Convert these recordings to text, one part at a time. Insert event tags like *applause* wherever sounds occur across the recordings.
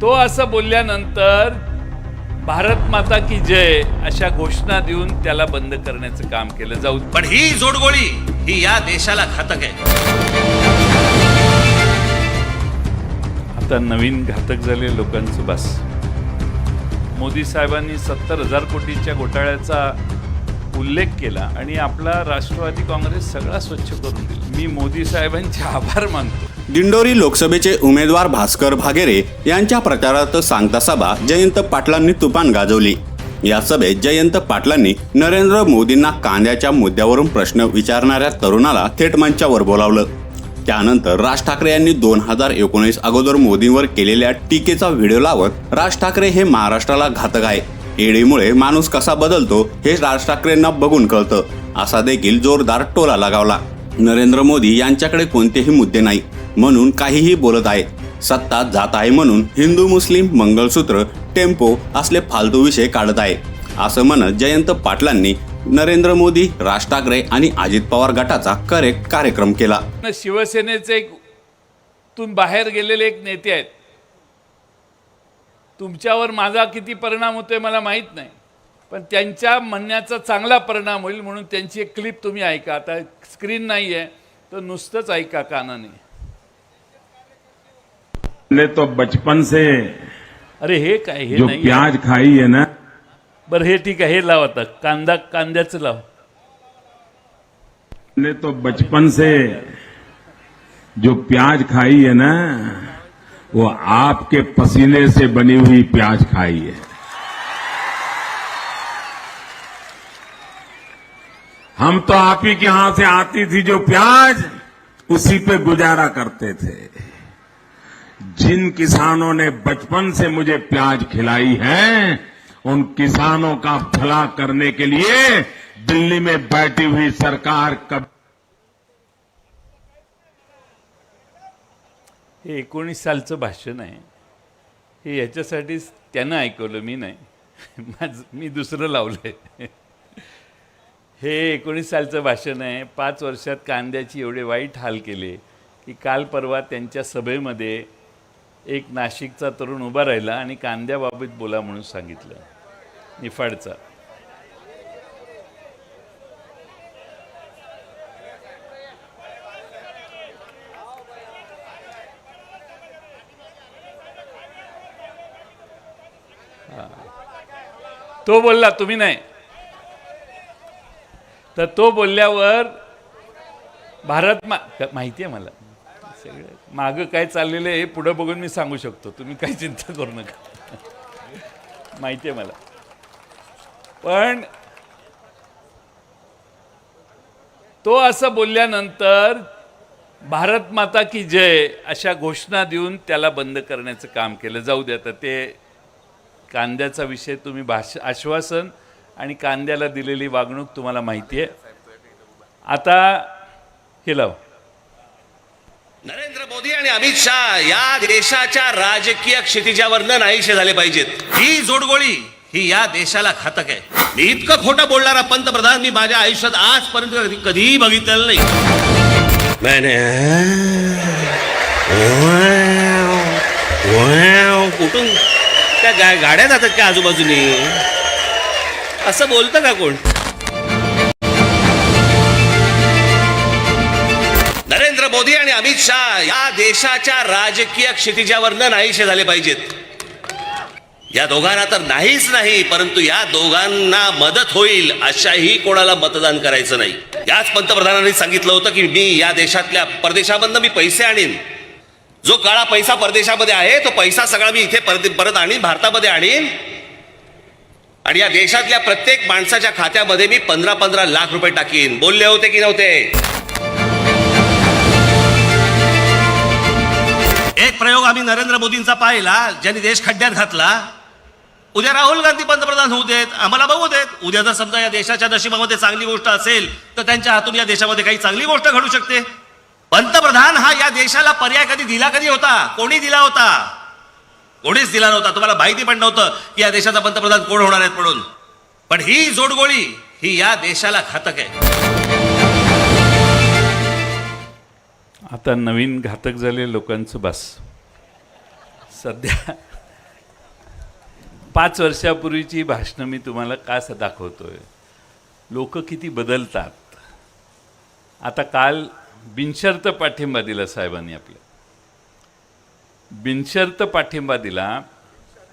तो असं बोलल्यानंतर भारत माता की जय अशा घोषणा देऊन त्याला बंद करण्याचं काम केलं जाऊ पण ही जोडगोळी ही या देशाला घातक आहे. आता नवीन घातक झाले लोकांचं बस. मोदी साहेबांनी सत्तर हजार कोटीच्या घोटाळ्याचा उल्लेख केला आणि आपला राष्ट्रवादी काँग्रेस सगळा स्वच्छ करून दिला. मी मोदी साहेबांचे आभार मानतो. दिंडोरी लोकसभेचे उमेदवार भास्कर भागेरे यांच्या प्रचारात सांगता सभा जयंत पाटलांनी तुफान गाजवली. या सभेत जयंत पाटलांनी नरेंद्र मोदींना कांद्याच्या मुद्द्यावरून प्रश्न विचारणाऱ्या तरुणाला थेट मंचावर बोलावलं. त्यानंतर राज ठाकरे यांनी दोन हजार एकोणीस अगोदर मोदींवर केलेल्या टीकेचा व्हिडिओ लावत राज ठाकरे हे महाराष्ट्राला घातक आहे. एडीमुळे माणूस कसा बदलतो हे राज ठाकरेंना बघून कळतं. असा देखील जोरदार टोला लगावला. नरेंद्र मोदी यांच्याकडे कोणतेही मुद्दे नाही म्हणून काहीही बोलत आहे सत्ता जात आहे म्हणून हिंदू मुस्लिम मंगळसूत्र टेम्पो असले फालतू विषय काढत आहे. असं म्हणत जयंत पाटलांनी नरेंद्र मोदी राज ठाकरे आणि अजित पवार गटाचा करेक्ट कार्यक्रम केला. शिवसेनेचे एक तून बाहेर गेलेले एक नेते आहेत. तुमच्यावर माझा किती परिणाम होतोय मला माहीत नाही. पण त्यांच्या म्हणण्याचा चांगला परिणाम होईल म्हणून त्यांची एक क्लिप तुम्ही ऐका. आता स्क्रीन नाही आहे तर नुसतंच ऐका कानाने. ने तो बचपन से अरे हे काय हे नाही. प्याज खाई है ना बरं हे ठीक आहे हे लाव आता. कांदा कांद्याचं लाव. ने तो बचपन से जो प्याज खाई है ना वो आपके पसीने से बनी हुई प्याज खाई है। हम तो आप ही के यहाँ से आती थी जो प्याज, उसी पे गुजारा करते थे। जिन किसानों ने बचपन से मुझे प्याज खिलाई है, उन किसानों का भला करने के लिए दिल्ली में बैठी हुई सरकार कभी हे एकोणीस सालचं भाषण आहे. हे याच्यासाठीच त्यानं ऐकवलं मी नाही. *laughs* माझ मी दुसरं लावलं आहे *laughs* हे एकोणीस सालचं भाषण आहे. पाच वर्षात कांद्याची एवढे वाईट हाल केले की काल परवा त्यांच्या सभेमध्ये एक नाशिकचा तरुण उभा राहिला आणि कांद्याबाबत बोला म्हणून सांगितलं. निफाडचा. तो बोलला तुम्ही नाही. तर तो बोलल्यावर भारत मा माहिती आहे मला. सगळं मागं काय चाललेलं आहे हे पुढं बघून मी सांगू शकतो. तुम्ही काही चिंता करू नका. माहिती आहे मला. पण तो असं बोलल्यानंतर भारत माता की जय अशा घोषणा देऊन त्याला बंद करण्याचं काम केलं. जाऊ दे आता ते कांद्याचा विषय तुम्ही भाष आश्वासन आणि कांद्याला दिलेली वागणूक तुम्हाला माहिती आहे. आता हे लाव. नरेंद्र मोदी आणि अमित शहा या देशाच्या राजकीय क्षितिजावर न नाहीसे झाले पाहिजेत. ही जोडगोळी ही या देशाला घातक आहे. मी इतकं खोटं बोलणारा पंतप्रधान मी माझ्या आयुष्यात आजपर्यंत कधी- कधीही बघितलेलं नाही. मैंने कुठून का गा- गाड्या जातात का आजूबाजूनी? असं बोलतं का कोण? नरेंद्र मोदी आणि अमित शहा या देशाच्या राजकीय क्षितिजावर नाहीशे नाहीसे झाले पाहिजेत. या दोघांना तर नाहीच नाही परंतु या दोघांना मदत होईल अशाही कोणाला मतदान करायचं नाही. याच पंतप्रधानांनी सांगितलं होतं की मी या देशातल्या परदेशामधनं मी पैसे आणीन. जो काळा पैसा परदेशामध्ये आहे तो पैसा सगळा मी इथे परत परत आणीन भारतामध्ये आणीन. आणि या देशातल्या प्रत्येक माणसाच्या खात्यामध्ये मी पंधरा पंधरा लाख रुपये टाकीन. बोलले होते की नव्हते? एक प्रयोग आम्ही नरेंद्र मोदींचा पाहिला ज्यांनी देश खड्ड्यात घातला. उद्या राहुल गांधी पंतप्रधान होऊ देत आम्हाला बघू देत. उद्या जर समजा या देशाच्या नशिबामध्ये चांगली गोष्ट असेल तर त्यांच्या हातून या देशामध्ये काही चांगली गोष्ट घडू शकते. पंतप्रधान हा या देशाला पर्याय कधी दिला कधी होता? कोणी दिला होता? कोणीच दिला नव्हता. तुम्हाला माहिती पण नव्हतं की या देशाचा पंतप्रधान कोण होणार आहेत म्हणून. पण ही जोडगोळी ही या देशाला घातक आहे. आता नवीन घातक झाले लोकांचं बस. सध्या पाच वर्षापूर्वीची भाषणं मी तुम्हाला का दाखवतोय? लोक किती बदलतात. आता काल बिनशर्त पाठिंबा दिला साहेबांनी आपल्या. बिनशर्त पाठिंबा दिला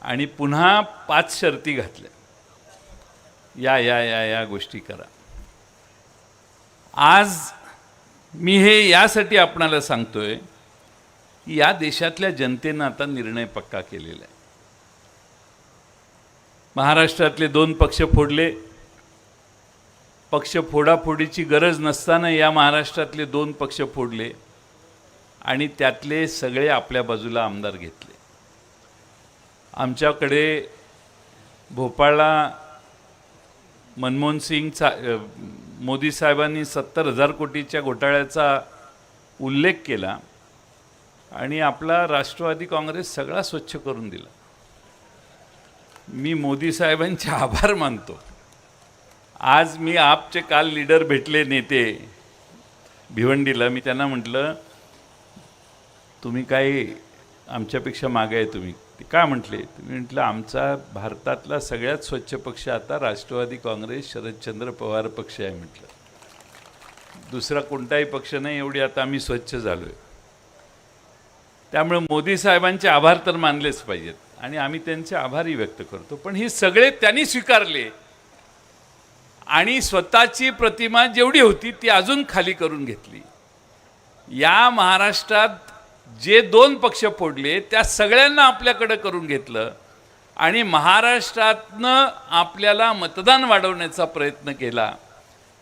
आणि पुन्हा पाच शर्ती घातल्या. या या या या गोष्टी करा. आज मी हे यासाठी आपणाला सांगतोय की या देशातल्या जनतेनं आता निर्णय पक्का केलेला आहे. महाराष्ट्रातले दोन पक्ष फोडले पक्ष फोडाफोडीची गरज नसताना या महाराष्ट्रातले दोन पक्ष फोडले आणि त्यातले सगळे आपल्या बाजूला आमदार घेतले. आमच्याकडे भोपाळला मनमोहन सिंग सा मोदी साहेबांनी सत्तर हजार कोटीच्या घोटाळ्याचा उल्लेख केला आणि आपला राष्ट्रवादी काँग्रेस सगळा स्वच्छ करून दिला. मी मोदी साहेबांचे आभार मानतो. आज मी आपचे काल लीडर भेटले नेते भिवंडीला. मी त्यांना म्हटलं तुम्ही काही आमच्यापेक्षा मागे आहे तुम्ही. ते काय म्हटले? तुम्ही म्हटलं आमचा भारतातला सगळ्यात स्वच्छ पक्ष आता राष्ट्रवादी काँग्रेस शरदचंद्र पवार पक्ष आहे म्हटलं. दुसरा कोणताही पक्ष नाही एवढी आता आम्ही स्वच्छ झालो आहे त्यामुळे मोदी साहेबांचे आभार तर मानलेच पाहिजेत आणि आम्ही त्यांचे आभारही व्यक्त करतो. पण हे सगळे त्यांनी स्वीकारले. आणि स्वतःची प्रतिमा जेवढी होती ती अजून खाली करून घेतली. या महाराष्ट्रात जे दोन पक्ष फोडले त्या सगळ्यांना आपल्याकडं करून घेतलं आणि महाराष्ट्रातनं आपल्याला मतदान वाढवण्याचा प्रयत्न केला.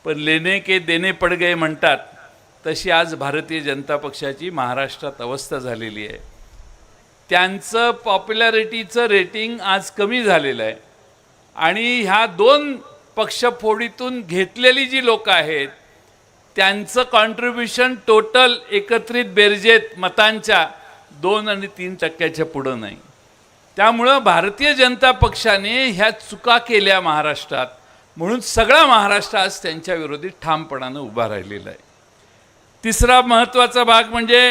पण लेणे के देणे पड गए म्हणतात तशी आज भारतीय जनता पक्षाची महाराष्ट्रात अवस्था झालेली आहे. त्यांचं पॉप्युलॅरिटीचं रेटिंग आज कमी झालेलं आहे. आणि ह्या दोन पक्षफोडीतून घेतलेली जी लोक आहेत त्यांचं कॉन्ट्रीब्युशन टोटल एकत्रित बेरजेत मतांच्या दोन आणि तीन टक्क्याच्या पुढं नाही. त्यामुळं भारतीय जनता पक्षाने ह्या चुका केल्या महाराष्ट्रात म्हणून सगळा महाराष्ट्र आज त्यांच्या विरोधी ठामपणानं उभा राहिलेला आहे. तिसरा महत्त्वाचा भाग म्हणजे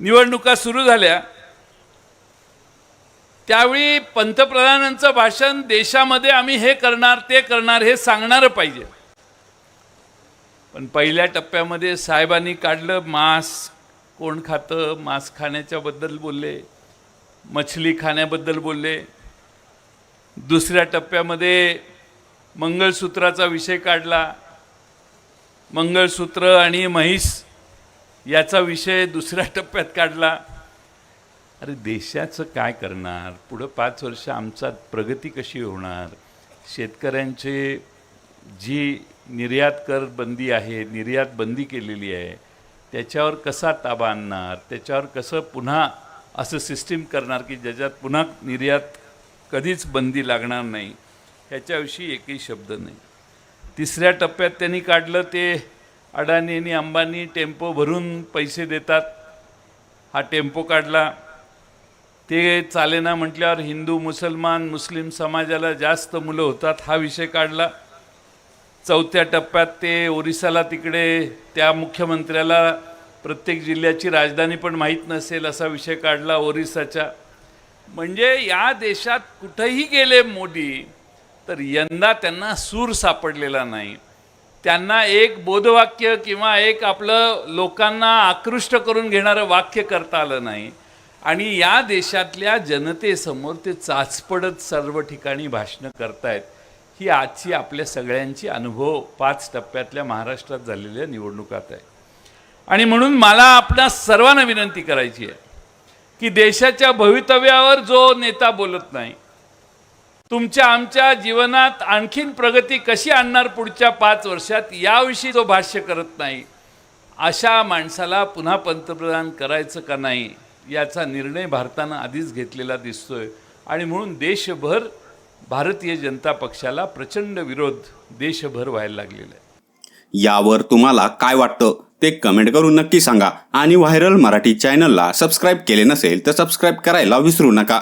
निवडणुका सुरू झाल्या. त्यावेळी पंतप्रधानांचं भाषण देशामध्ये आम्ही हे करणार ते करणार हे सांगणारं पाहिजे. पण पहिल्या टप्प्यामध्ये साहेबांनी काढलं मांस कोण खातं? मांस खाण्याच्याबद्दल बोलले मछली खाण्याबद्दल बोलले. दुसऱ्या टप्प्यामध्ये मंगळसूत्राचा विषय काढला. मंगळसूत्र आणि म्हैस याचा विषय दुसऱ्या टप्प्यात काढला. अरे देशाचं काय करणार? पुढं पाच वर्ष आमचा प्रगती कशी होणार? शेतकऱ्यांचे जी निर्यात कर बंदी आहे निर्यात बंदी केलेली आहे त्याच्यावर कसा ताबा आणणार? त्याच्यावर कसं पुन्हा असं सिस्टीम करणार की ज्याच्यात पुन्हा निर्यात कधीच बंदी लागणार नाही? ह्याच्याविषयी एकही शब्द नाही. तिसऱ्या टप्प्यात त्यांनी काढलं ते अडाणी आणि अंबानी टेम्पो भरून पैसे देतात. हा टेम्पो काढला. ते चालेना म्हटल्यावर हिंदू मुसलमान मुस्लिम समाजाला जास्त मुलं होतात. हा विषय काढला. चौथ्या टप्प्यात ते ओरिसाला तिकडे त्या मुख्यमंत्र्याला प्रत्येक जिल्ह्याची राजधानी पण माहीत नसेल असा विषय काढला ओरिसाच्या म्हणजे या देशात कुठंही गेले मोदी तर यंदा त्यांना सूर सापडलेला नाही. त्यांना एक बोधवाक्य किंवा एक आपलं लोकांना आकृष्ट करून घेणारं वाक्य करता आलं नाही. आणि या देशातल्या जनतेसमोर ते चाचपडत सर्व ठिकाणी भाषणं करतायत ही आजची आपल्या सगळ्यांची अनुभव पाच टप्प्यातल्या महाराष्ट्रात झालेल्या निवडणुकात आहे. आणि म्हणून मला आपल्या सर्वांना विनंती करायची आहे की देशाच्या भवितव्यावर जो नेता बोलत नाही तुमच्या आमच्या जीवनात आणखीन प्रगती कशी आणणार पुढच्या पाच वर्षात याविषयी जो भाष्य करत नाही अशा माणसाला पुन्हा पंतप्रधान करायचं का नाही याचा निर्णय भारतानं आधीच घेतलेला दिसतोय. आणि म्हणून देशभर भारतीय जनता पक्षाला प्रचंड विरोध देशभर व्हायला लागलेला आहे. यावर तुम्हाला काय वाटतं ते कमेंट करून नक्की सांगा. आणि व्हायरल मराठी चॅनलला सबस्क्राईब केले नसेल तर सबस्क्राईब करायला विसरू नका.